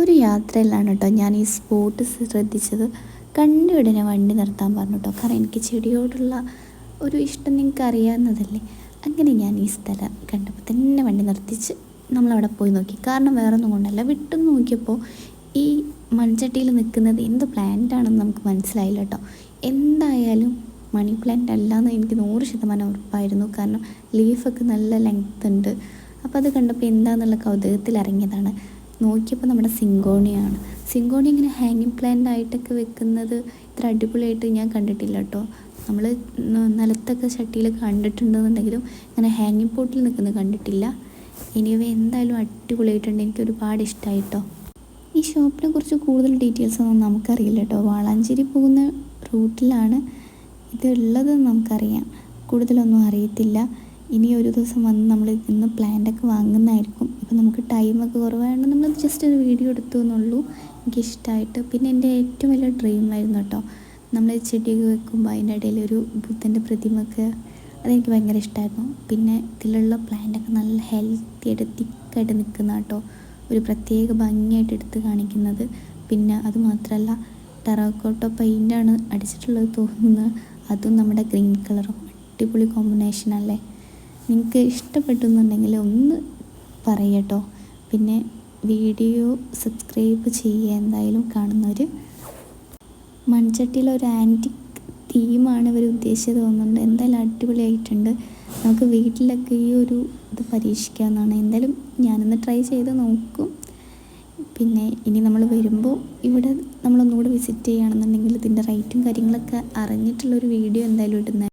ഒരു യാത്രയിലാണ് കേട്ടോ ഞാൻ ഈ സ്പോട്ട് ശ്രദ്ധിച്ചത്. കണ്ട വണ്ടി നിർത്താൻ പറഞ്ഞു കേട്ടോ. കാരണം എനിക്ക് ചെടിയോടുള്ള ഒരു ഇഷ്ടം നിങ്ങൾക്ക് അറിയാവുന്നതല്ലേ. അങ്ങനെ ഞാൻ ഈ സ്ഥലം കണ്ടപ്പോൾ തന്നെ വണ്ടി നിർത്തിച്ച് നമ്മളവിടെ പോയി നോക്കി. കാരണം വേറെ ഒന്നും കൊണ്ടല്ല വിട്ടു നോക്കിയപ്പോൾ ഈ മൺചട്ടിയിൽ നിൽക്കുന്നത് എന്ത് പ്ലാന്റ് ആണെന്ന് നമുക്ക് മനസ്സിലായില്ല കേട്ടോ. എന്തായാലും മണി പ്ലാന്റ് അല്ലാന്ന് എനിക്ക് നൂറ് ശതമാനം ഉറപ്പായിരുന്നു. കാരണം ലീഫൊക്കെ നല്ല ലെങ്ത് ഉണ്ട്. അപ്പോൾ അത് കണ്ടപ്പോൾ എന്താണെന്നുള്ള കൗതുകത്തിൽ ഇറങ്ങിയതാണ്. നോക്കിയപ്പോൾ നമ്മുടെ സിങ്കോണിയാണ്. സിങ്കോണി ഇങ്ങനെ ഹാങ്ങിങ് പ്ലാന്റ് ആയിട്ടൊക്കെ വെക്കുന്നത് ഇത്ര അടിപൊളിയായിട്ട് ഞാൻ കണ്ടിട്ടില്ല കേട്ടോ നമ്മൾ നിലത്തൊക്കെ ചട്ടിയിൽ കണ്ടിട്ടുണ്ടെന്നുണ്ടെങ്കിലും ഇങ്ങനെ ഹാങ്ങിങ് പോട്ടിൽ നിൽക്കുന്നത് കണ്ടിട്ടില്ല. എനിവേ എന്തായാലും അടിപൊളിയായിട്ടുണ്ട്. എനിക്ക് ഒരുപാട് ഇഷ്ടമായി കേട്ടോ ഈ ഷോപ്പിനെ കുറിച്ച് കൂടുതൽ ഡീറ്റെയിൽസ് ഒന്നും നമുക്കറിയില്ല കേട്ടോ വാളാഞ്ചേരി പോകുന്ന റൂട്ടിലാണ് ഇതുള്ളതെന്ന് നമുക്കറിയാം. കൂടുതലൊന്നും അറിയത്തില്ല. ഇനി ഒരു ദിവസം വന്ന് നമ്മൾ ഇന്ന് പ്ലാന്റൊക്കെ വാങ്ങുന്നതായിരിക്കും. ഇപ്പം നമുക്ക് ടൈമൊക്കെ കുറവായതുകൊണ്ട് നമ്മൾ ജസ്റ്റ് ഒരു വീഡിയോ എടുത്തു എന്നുള്ളൂ എനിക്കിഷ്ടമായിട്ട് പിന്നെ എന്റെ ഏറ്റവും വലിയ ഡ്രീമായിരുന്നു കേട്ടോ. നമ്മൾ ചെടിയൊക്കെ വെക്കുമ്പോൾ അതിന്റെ ഇടയിൽ ഒരു ബുദ്ധന്റെ പ്രതിമയൊക്കെ അതെനിക്ക് ഭയങ്കര ഇഷ്ടമായിരുന്നു പിന്നെ ഇതിലുള്ള പ്ലാന്റൊക്കെ നല്ല ഹെൽത്തി ആയിട്ട് തിക്കായിട്ട് നിൽക്കുന്ന കേട്ടോ. ഒരു പ്രത്യേക ഭംഗിയായിട്ട് എടുത്ത് കാണിക്കുന്നത്. പിന്നെ അത് മാത്രമല്ല ടെറാക്കോട്ട പെയിന്റാണ് അടിച്ചിട്ടുള്ളത് തോന്നുന്നത് അതും നമ്മുടെ ഗ്രീൻ കളറും അടിപൊളി കോമ്പിനേഷൻ അല്ലേ? നിങ്ങൾക്ക് ഇഷ്ടപ്പെട്ടു എന്നുണ്ടെങ്കിൽ ഒന്ന് പറയട്ടോ. പിന്നെ വീഡിയോ സബ്സ്ക്രൈബ് ചെയ്യുക എന്തായാലും കാണുന്നവർ മൺചട്ടിയിൽ ഒരു ആന്റിക് തീമാണ് ഇവർ ഉദ്ദേശിച്ചത് തോന്നുന്നുണ്ട്. എന്തായാലും അടിപൊളിയായിട്ടുണ്ട്. നമുക്ക് വീട്ടിലൊക്കെ ഈ ഒരു ഇത് പരീക്ഷിക്കാവുന്നതാണ്. എന്തായാലും ഞാനൊന്ന് ട്രൈ ചെയ്ത് നോക്കും. പിന്നെ ഇനി നമ്മൾ വരുമ്പോൾ ഇവിടെ നമ്മളൊന്നുകൂടെ വിസിറ്റ് ചെയ്യുകയാണെന്നുണ്ടെങ്കിൽ ഇതിന്റെ റേറ്റും കാര്യങ്ങളൊക്കെ അറിഞ്ഞിട്ടുള്ളൊരു വീഡിയോ എന്തായാലും ഇടുന്നത്